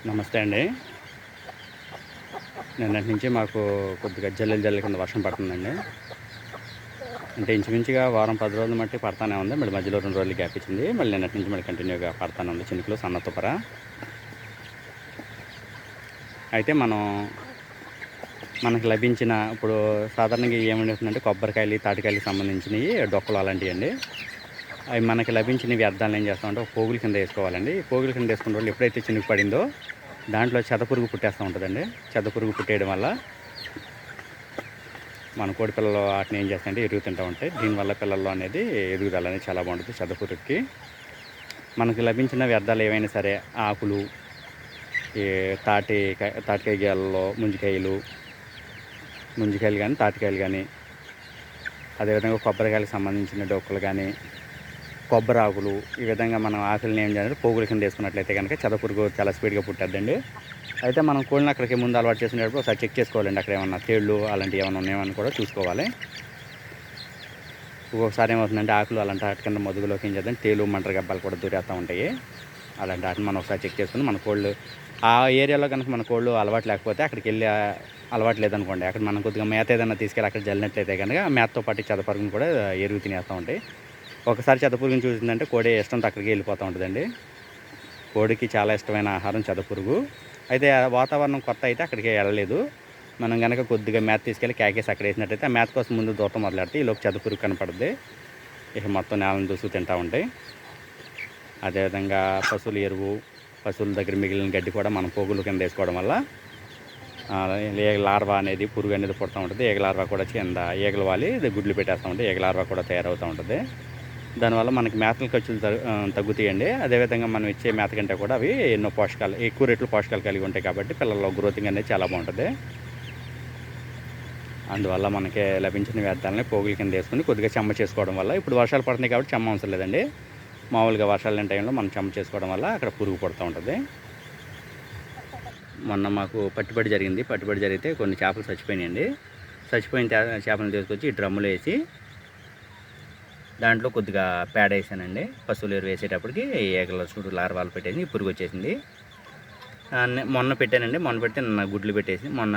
నమస్తే అండి. నిన్నటి నుంచి మాకు కొద్దిగా జల్లెలు జల్లెల కింద వర్షం పడుతుందండి. అంటే ఇంచుమించుగా వారం పది రోజులు మట్టి పడతానే ఉంది. మళ్ళీ మధ్యలో రెండు రోజులు గ్యాప్ ఇచ్చింది. మళ్ళీ నిన్నటి నుంచి మళ్ళీ కంటిన్యూగా పడతానే ఉంది. చినుకులు సన్న తుపర. అయితే మనం మనకు లభించిన ఇప్పుడు సాధారణంగా ఏమి ఉంటుందంటే కొబ్బరికాయలు తాటికాయలకు సంబంధించినవి డొక్కలు అలాంటివి అండి. అవి మనకి లభించిన వ్యర్థాలను ఏం చేస్తామంటే ఒక పోగుల కింద వేసుకోవాలండి. పోగుల కింద వేసుకున్న వాళ్ళు ఎప్పుడైతే చినుకు పడిందో దాంట్లో చెదపురుగు పుట్టేస్తూ ఉంటుందండి. చెదపురుగు పుట్టేయడం వల్ల మన కోడి పిల్లలు వాటిని ఏం చేస్తాయంటే ఎరుగుతుంటూ ఉంటాయి. దీనివల్ల పిల్లల్లో అనేది ఎదుగుదల అనేది చాలా బాగుంటుంది చెదపురుగుకి మనకు లభించిన వ్యర్థాలు ఏవైనా సరే ఆకులు ఈ తాటి తాటికాయ గీలలో ముంజికాయలు ముంజికాయలు కానీ తాటికాయలు కానీ అదేవిధంగా కొబ్బరికాయలకు సంబంధించిన డొక్కలు కానీ కొబ్బరి ఆకులు ఈ విధంగా మనం ఆకులను ఏం చేయాలంటే పోగుల కింద వేసుకున్నట్లయితే కనుక చదపురుగు చాలా స్పీడ్గా పుట్టద్దండి. అయితే మనం కోళ్ళని అక్కడికి ముందు అలవాటు చేసినప్పుడు ఒకసారి చెక్ చేసుకోవాలండి. అక్కడ ఏమన్నా తేళ్ళు అలాంటివి ఏమైనా ఉన్నాయని కూడా చూసుకోవాలి. ఒక్కొక్కసారి ఏమవుతుందంటే ఆకులు అలాంటి వాటి కింద మదుగులోకి ఏం చేద్దాం? తేలు మంటర గబ్బాలు కూడా దూరేస్తూ ఉంటాయి. అలాంటి వాటిని మనం ఒకసారి చెక్ చేసుకుని మన కోళ్ళు ఆ ఏరియాలో కనుక మన కోళ్ళు అలవాటు లేకపోతే అక్కడికి వెళ్ళి అలవాటు లేదనుకోండి. అక్కడ మనం కొద్దిగా మేత ఏదైనా తీసుకెళ్ళి అక్కడ జల్లినట్లయితే కనుక మేతతో పాటు చదపరుగును కూడా ఎరుగు తినేస్తూ ఉంటాయి. ఒకసారి చెదపురుగుని చూసిందంటే కోడి ఇష్టంతో అక్కడికి వెళ్ళిపోతూ ఉంటుందండి. కోడికి చాలా ఇష్టమైన ఆహారం చెదపురుగు. అయితే వాతావరణం కొత్త అయితే అక్కడికి వెళ్ళలేదు. మనం కనుక కొద్దిగా మేత తీసుకెళ్ళి క్యాకేసి అక్కడ వేసినట్టయితే ఆ మేత కోసం ముందు దూరం మొదలెడితే ఈలోపు చెదపురుగు కనపడుద్ది. ఇక మొత్తం నేలను దూసు తింటూ ఉంటాయి. అదేవిధంగా పశువుల ఎరువు పశువుల దగ్గర మిగిలిన గడ్డి కూడా మనం పోగులు కింద వేసుకోవడం వల్ల ఏగ లార్వా అనేది పురుగు అనేది పుడతా ఉంటుంది. ఏగ లార్వా కూడా కింద ఈగలు వాలి గుడ్లు పెట్టేస్తూ ఉంటాయి ఏగ లార్వా కూడా తయారవుతూ ఉంటుంది. దానివల్ల మనకి మేతల ఖర్చులు తగ్గు- తగ్గుతాయండి. అదేవిధంగా మనం ఇచ్చే మేత కంటే కూడా అవి ఎన్నో పోషకాలు ఎక్కువ రేట్లు పోషకాలు కలిగి ఉంటాయి కాబట్టి పిల్లల్లో గ్రోతింగ్ అనేది చాలా బాగుంటుంది. అందువల్ల మనకి లభించిన వ్యర్థాలని పోగుల కింద వేసుకుని కొద్దిగా చెమ్మ చేసుకోవడం వల్ల ఇప్పుడు వర్షాలు పడుతున్నాయి కాబట్టి చెమ్మ అవసరం లేదండి. మామూలుగా వర్షాలు లేని టైంలో మనం చెమ్మ చేసుకోవడం వల్ల అక్కడ పురుగు పడుతూ ఉంటుంది. మొన్న మాకు పట్టుబడి జరిగింది. పట్టుబడి జరిగితే కొన్ని చేపలు చచ్చిపోయినాయండి. చచ్చిపోయిన చేపలను తీసుకొచ్చి డ్రమ్ములు వేసి దాంట్లో కొద్దిగా పేడ వేసానండి. పశువులు ఎరువు వేసేటప్పటికి ఏగల చుట్టూ లార్వాలు పెట్టేసి పురుగు వచ్చేసింది. మొన్న పెట్టానండి. మొన్న పెడితే నిన్న గుడ్లు పెట్టేసి మొన్న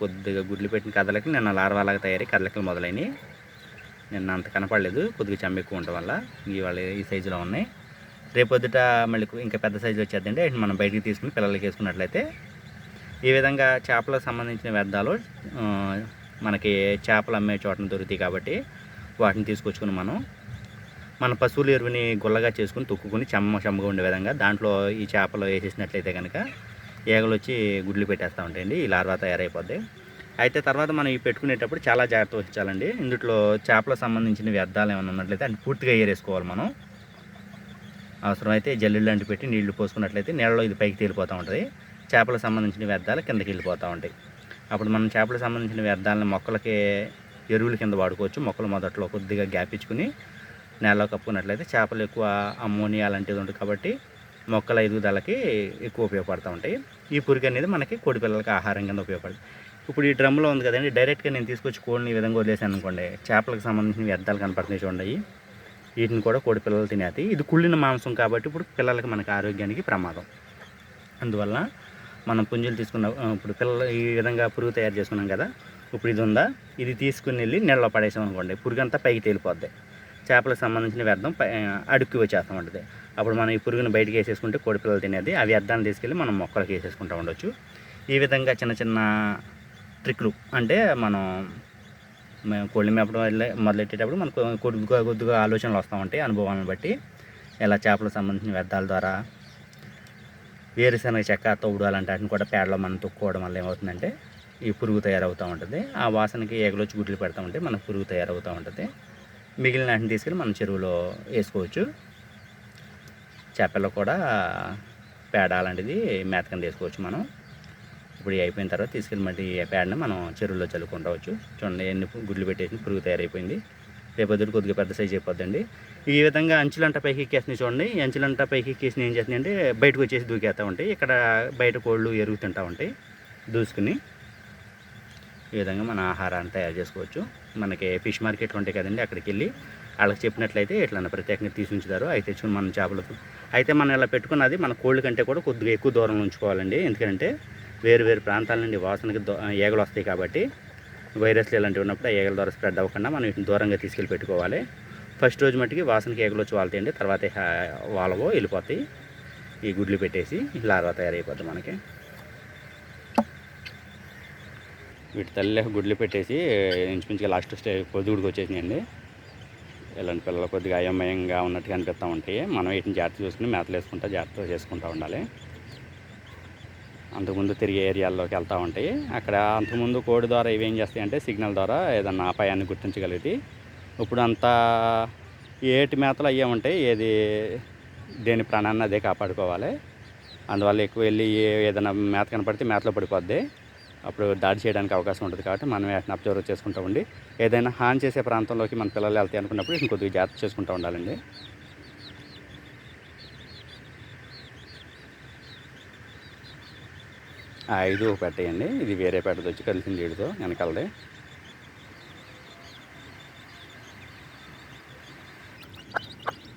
కొద్దిగా గుడ్లు పెట్టిన కథలకి నిన్న లార్వాలాగా తయారై కదలకలు మొదలైనవి నిన్న అంత కనపడలేదు. కొద్దిగా చెమ్మ ఎక్కువ ఉండటం వల్ల ఇవాళ ఈ సైజులో ఉన్నాయి. రేపొద్దుట మళ్ళీ ఇంకా పెద్ద సైజు వచ్చేద్దండి. అంటే మనం బయటికి తీసుకుని పిల్లలకి వేసుకున్నట్లయితే. ఈ విధంగా చేపలకు సంబంధించిన వ్యర్థాలు మనకి చేపలు అమ్మే చోటన దొరుకుతాయి కాబట్టి వాటిని తీసుకొచ్చుకుని మనం మన పశువుల ఎరువుని గుల్లగా చేసుకుని తొక్కుని చెమ్మ చెమ్మగా ఉండే విధంగా దాంట్లో ఈ చేపలు వేసేసినట్లయితే కనుక ఏగలు వచ్చి గుడ్లు పెట్టేస్తూ ఉంటాయండి. ఈ లార్వా తయారైపోద్ది. అయితే తర్వాత మనం ఈ పెట్టుకునేటప్పుడు చాలా జాగ్రత్త వహించాలండి. ఇందులో చేపలకు సంబంధించిన వ్యర్థాలు ఏమైనా ఉన్నట్లయితే అంటే పూర్తిగా ఏరేసుకోవాలి మనం. అవసరమైతే జల్లు లాంటి పెట్టి నీళ్ళు పోసుకున్నట్లయితే నీళ్ళలో ఇది పైకి తేలిపోతూ ఉంటుంది. చేపలకు సంబంధించిన వ్యర్థాలు కిందకి వెళ్ళిపోతూ ఉంటాయి. అప్పుడు మనం చేపలకు సంబంధించిన వ్యర్థాలను మొక్కలకి ఎరువుల కింద వాడుకోవచ్చు. మొక్కలు మొదట్లో కొద్దిగా గ్యాప్ ఇచ్చుకుని నేలలో కప్పుకున్నట్లయితే చేపలు ఎక్కువ అమ్మోనియా అలాంటిది ఉంటుంది కాబట్టి మొక్కల ఎదుగుదలకి ఎక్కువ ఉపయోగపడుతూ ఉంటాయి. ఈ పురుగు అనేది మనకి కోడి పిల్లలకి ఆహారం కింద ఉపయోగపడుతుంది ఇప్పుడు ఈ డ్రమ్లో ఉంది కదండి డైరెక్ట్గా నేను తీసుకొచ్చి కోడిని ఈ విధంగా వదిలేసాను అనుకోండి చేపలకు సంబంధించిన వ్యర్థాలు కనపడుతున్నాయి చూడండి. వీటిని కూడా కోడి పిల్లలు తినేది. ఇది కుళ్ళిన మాంసం కాబట్టి ఇప్పుడు పిల్లలకి మనకి ఆరోగ్యానికి ప్రమాదం. అందువల్ల మనం పుంజులు తీసుకున్న ఇప్పుడు పిల్లలు ఈ విధంగా పురుగు తయారు చేసుకున్నాం కదా ఇప్పుడు ఇది ఉందా? ఇది తీసుకుని వెళ్ళి నీళ్ళలో పడేసాం అనుకోండి పురుగు అంతా పైకి తేలిపోద్ది. చేపలకు సంబంధించిన వ్యర్థం పై అడుక్కి వచ్చేస్తూ ఉంటుంది. అప్పుడు మనం ఈ పురుగుని బయటకు వేసేసుకుంటే కోడిపిల్లలు తినేది ఆ వ్యర్థాన్ని తీసుకెళ్ళి మనం మొక్కలకి వేసేసుకుంటూ ఉండొచ్చు. ఈ విధంగా చిన్న చిన్న ట్రిక్లు అంటే మనం మేము మేపడం వల్ల మొదలెట్టేటప్పుడు మనకు కొద్దిగా కొద్దిగా ఆలోచనలు వస్తూ ఉంటాయి అనుభవాలను బట్టి. ఇలా చేపలకు సంబంధించిన వ్యర్థాల ద్వారా వేరుశనగ చెక్క తోడు అలాంటి వాటిని కూడా పేడలో మనం తొక్కుకోవడం వల్ల ఏమవుతుందంటే ఈ పురుగు తయారవుతూ ఉంటుంది. ఆ వాసనకి ఏగలు గుడ్లు పెడతా ఉంటే మన పురుగు తయారవుతూ ఉంటుంది. మిగిలిన వాటిని తీసుకెళ్ళి మనం చెరువులో వేసుకోవచ్చు. చేపల్లో కూడా పేడ అలాంటిది మేత కింద వేసుకోవచ్చు మనం. ఇప్పుడు అయిపోయిన తర్వాత తీసుకెళ్ళి మళ్ళీ పేడని మనం చెరువులో చల్లుకుంటావచ్చు చూడండి ఎన్ని గుడ్లు పెట్టేసి పురుగు తయారైపోయింది. రేపొద్దుడు కొద్దిగా పెద్ద సైజ్ అయిపోద్దండి. ఈ విధంగా అంచులంట పైకి ఎక్కేసినాయి చూడండి. అంచులంట పైకి ఎక్కేసి ఏం చేస్తున్నాయి అంటే బయటకు వచ్చేసి దూకేస్తూ ఉంటాయి. ఇక్కడ బయట కోళ్ళు ఎరుగుతుంటూ ఉంటాయి. దూసుకుని ఈ విధంగా మన ఆహారాన్ని తయారు చేసుకోవచ్చు. మనకి ఫిష్ మార్కెట్ ఉంటాయి కదండి అక్కడికి వెళ్ళి వాళ్ళకి చెప్పినట్లయితే ఇట్లా ప్రత్యేకంగా తీసి ఉంచుతారు అయితే తెచ్చుకుని మనం చేపలు అయితే మనం ఇలా పెట్టుకున్నది మన కోళ్ళ కంటే కూడా కొద్దిగా ఎక్కువ దూరం ఉంచుకోవాలండి. ఎందుకంటే వేరు వేరు ప్రాంతాల నుండి వాసనకి దో- ఈగలు వస్తాయి కాబట్టి వైరస్లు ఇలాంటివి ఉన్నప్పుడు ఆ ద్వారా స్ప్రెడ్ అవ్వకుండా మనం వీటిని దూరంగా తీసుకెళ్ళి పెట్టుకోవాలి. ఫస్ట్ రోజు మట్టుకి వాసనకి ఏగలు వచ్చి వాళ్తాయండి. తర్వాత వాళ్ళవో వెళ్ళిపోతాయి. ఈ గుడ్లు పెట్టేసి లార్వా తయారైపోద్ది మనకి. వీటి తల్లి గుడ్లు పెట్టేసి ఇంచుమించుగా లాస్ట్ స్టే పొద్దుగుడికి వచ్చేసినాయండి. ఇలాంటి పిల్లలు కొద్దిగా అయోమయంగా ఉన్నట్టుగా అనిపిస్తూ ఉంటాయి. మనం వీటిని జాగ్రత్త చూసుకుని మేతలు వేసుకుంటా జాగ్రత్త చేసుకుంటూ ఉండాలి. అంతకుముందు తిరిగే ఏరియాల్లోకి వెళ్తూ ఉంటాయి. అక్కడ అంతకుముందు కోడి ద్వారా ఇవేం చేస్తాయి అంటే సిగ్నల్ ద్వారా ఏదన్నా అపాయాన్ని గుర్తించగలిగితే ఇప్పుడు అంతా ఏటి మేతలు అయ్యే ఉంటాయి. ఏది దేని ప్రాణాన్ని అదే కాపాడుకోవాలి. అందువల్ల ఎక్కువ వెళ్ళి ఏ- ఏదైనా మేత కనపడితే మేతలో పడిపోద్ది. అప్పుడు దాడి చేయడానికి అవకాశం ఉంటుంది కాబట్టి మనం వాటిని అబ్జర్వ్ చేసుకుంటూ ఉండి ఏదైనా హాని చేసే ప్రాంతంలోకి మన పిల్లలు వెళ్తాయి అనుకున్నప్పుడు వీటిని కొద్దిగా జాగ్రత్త చేసుకుంటూ ఉండాలండి. ఐదు ఒక పెట్టేయండి ఇది వేరే పెట్టదు వచ్చి కలిసింది వీడితో వెనకాలది.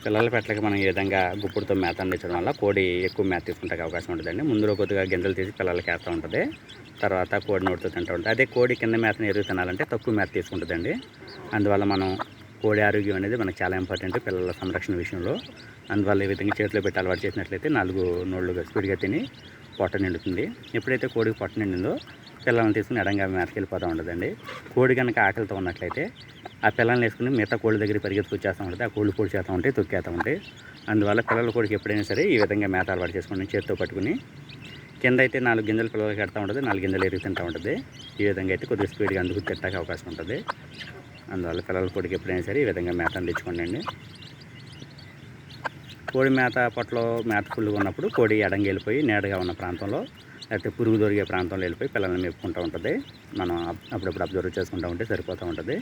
పిల్లల పెట్టలకి మనం ఈ విధంగా గుప్పుడుతో మేత అందించడం వల్ల కోడి ఎక్కువ మేత తీసుకుంటే అవకాశం ఉంటుందండి. ముందులో కొద్దిగా గింజలు తీసి పిల్లలకి వేస్తూ ఉంటుంది. తర్వాత కోడి నోటితో తింటూ ఉంటుంది అదే కోడి కింద మేతను ఎరుగు తినాలంటే తక్కువ మేత తీసుకుంటుందండి. అందువల్ల మనం కోడి ఆరోగ్యం అనేది మనకు చాలా ఇంపార్టెంట్ పిల్లల సంరక్షణ విషయంలో. అందువల్ల ఈ విధంగా చేతిలో పెట్టి అలవాటు చేసినట్లయితే నాలుగు నోళ్ళు స్పీడ్గా తిని పొట్ట నిండుతుంది. ఎప్పుడైతే కోడికి పొట్ట నిండిందో పిల్లల్ని తీసుకుని ఎడంగా మేతకి వెళ్ళిపోతూ ఉంటుందండి. కోడి కనుక ఆకలితో ఉన్నట్లయితే ఆ పిల్లల్ని వేసుకుని మిగతా కోళ్ళ దగ్గర పరిగెత్తుకొచ్చేస్తూ ఉంటుంది. ఆ కోళ్ళు పొడి చేస్తూ ఉంటాయి తొక్కేస్తూ ఉంటాయి అందువల్ల పిల్లల కోడికి ఎప్పుడైనా సరే ఈ విధంగా మేత అలవాటు చేసుకుని చేతితో పట్టుకుని కింద అయితే నాలుగు గింజలు పిల్లలకి కడతా ఉంటుంది నాలుగు గింజలు ఎరుగు తింటూ ఉంటుంది. ఈ విధంగా అయితే కొద్దిగా స్పీడ్గా అందుకు తిట్టడానికి అవకాశం ఉంటుంది. అందువల్ల పిల్లల కోడికి ఎప్పుడైనా సరే ఈ విధంగా మేత అందించుకోండి కోడి మేత పొట్టలో మేత ఫుల్గా ఉన్నప్పుడు కోడి ఎడంగా వెళ్ళిపోయి నేడగా ఉన్న ప్రాంతంలో లేకపోతే పురుగు దొరికే ప్రాంతంలో వెళ్ళిపోయి పిల్లల్ని మేపుకుంటూ ఉంటుంది. మనం అప్పుడప్పుడు అబ్జర్వ్ చేసుకుంటూ ఉంటే సరిపోతూ ఉంటుంది.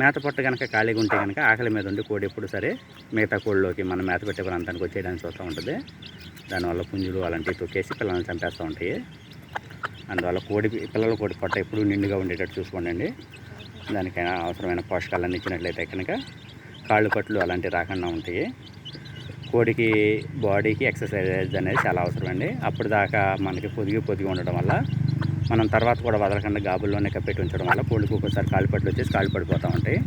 మేత పొట్ట కనుక ఖాళీగా ఉంటే కనుక ఆకలి మీద ఉండి కోడి ఎప్పుడు సరే మిగతా కోళ్ళలోకి మనం మేత పెట్టే ప్రాంతానికి వచ్చేయడానికి చూస్తూ ఉంటుంది. దానివల్ల పుంజులు అలాంటివి తొక్కేసి పిల్లల్ని చంపేస్తూ ఉంటాయి. అందువల్ల కోడి పిల్లల కోడి పొట్ట ఎప్పుడు నిండుగా ఉండేటట్టు చూసుకోండి దానికైనా అవసరమైన పోషకాలన్నీ ఇచ్చినట్లయితే కనుక కాళ్ళు పట్లు అలాంటివి రాకుండా ఉంటాయి. కోడికి బాడీకి ఎక్సర్సైజ్ అనేది చాలా అవసరం అండి అప్పుడు దాకా మనకి పొదిగి పొదిగి ఉండడం వల్ల మనం తర్వాత కూడా వదలకుండా గాబుల్లోనే కప్పెట్టి ఉంచడం వల్ల కోడికి ఒక్కోసారి కాళ్ళు పట్లు వచ్చేసి కాళ్ళు పడిపోతూ ఉంటాయి.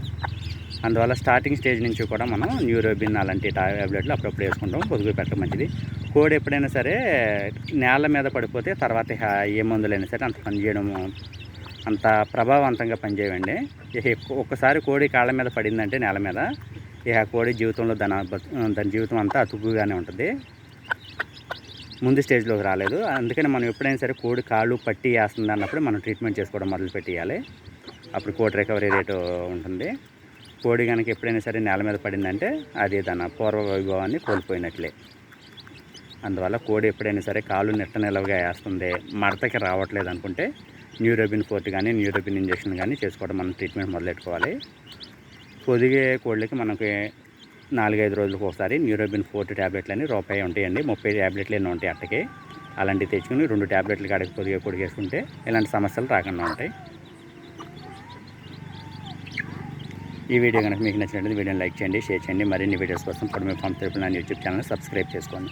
అందువల్ల స్టార్టింగ్ స్టేజ్ నుంచి కూడా మనం న్యూరోబిన్ అలాంటి టాబ్లెట్లు అప్పుడప్పుడు వేసుకుంటాం. పొదుగు పెట్టడం మంచిది. కోడి ఎప్పుడైనా సరే నేల మీద పడిపోతే తర్వాత ఏ మందులైనా సరే అంత పనిచేయడము అంత ప్రభావవంతంగా పనిచేయండి ఒక్కసారి కోడి కాళ్ళ మీద పడిందంటే నేల మీద ఇక కోడి జీవితంలో దాని దాని జీవితం అంతా అతుకుగానే ఉంటుంది. ముందు స్టేజ్లోకి రాలేదు. అందుకని మనం ఎప్పుడైనా సరే కోడి కాళ్ళు పట్టి వేస్తుంది అన్నప్పుడు మనం ట్రీట్మెంట్ చేసుకోవడం మొదలు పెట్టేయాలి అప్పుడు కోడి రికవరీ రేటు ఉంటుంది. కోడి కనుక ఎప్పుడైనా సరే నేల మీద పడిందంటే అది తన పూర్వ వైభవాన్ని కోల్పోయినట్లే. అందువల్ల కోడి ఎప్పుడైనా సరే కాళ్ళు నెట్ట నిలవగా వేస్తుంది మడతకి రావట్లేదు అనుకుంటే న్యూరోబిన్ ఫోర్ట్ కానీ న్యూరోబిన్ ఇంజెక్షన్ కానీ చేసుకోవడం మనం ట్రీట్మెంట్ మొదలెట్టుకోవాలి. పొదిగే కోళ్ళకి మనకి నాలుగైదు రోజులకు ఒకసారి న్యూరోబిన్ ఫోర్ట్ ట్యాబ్లెట్లు అని రూపాయి ఉంటాయండి ముప్పై ట్యాబ్లెట్లు ఎన్నో ఉంటాయి అట్టకి. అలాంటివి తెచ్చుకుని రెండు ట్యాబ్లెట్లు కాడకి పొదిగే కొడిగేసుకుంటే ఇలాంటి సమస్యలు రాకుండా ఉంటాయి. ఈ వీడియో కనుక మీకు నచ్చినట్లయితే వీడియోని లైక్ చేయండి షేర్ చేయండి. మరిన్ని వీడియోస్ కోసం ఇప్పుడు ఫామ్ తెలుపు నా యూట్యూబ్ ఛానల్ సబ్స్క్రైబ్ చేసుకోండి.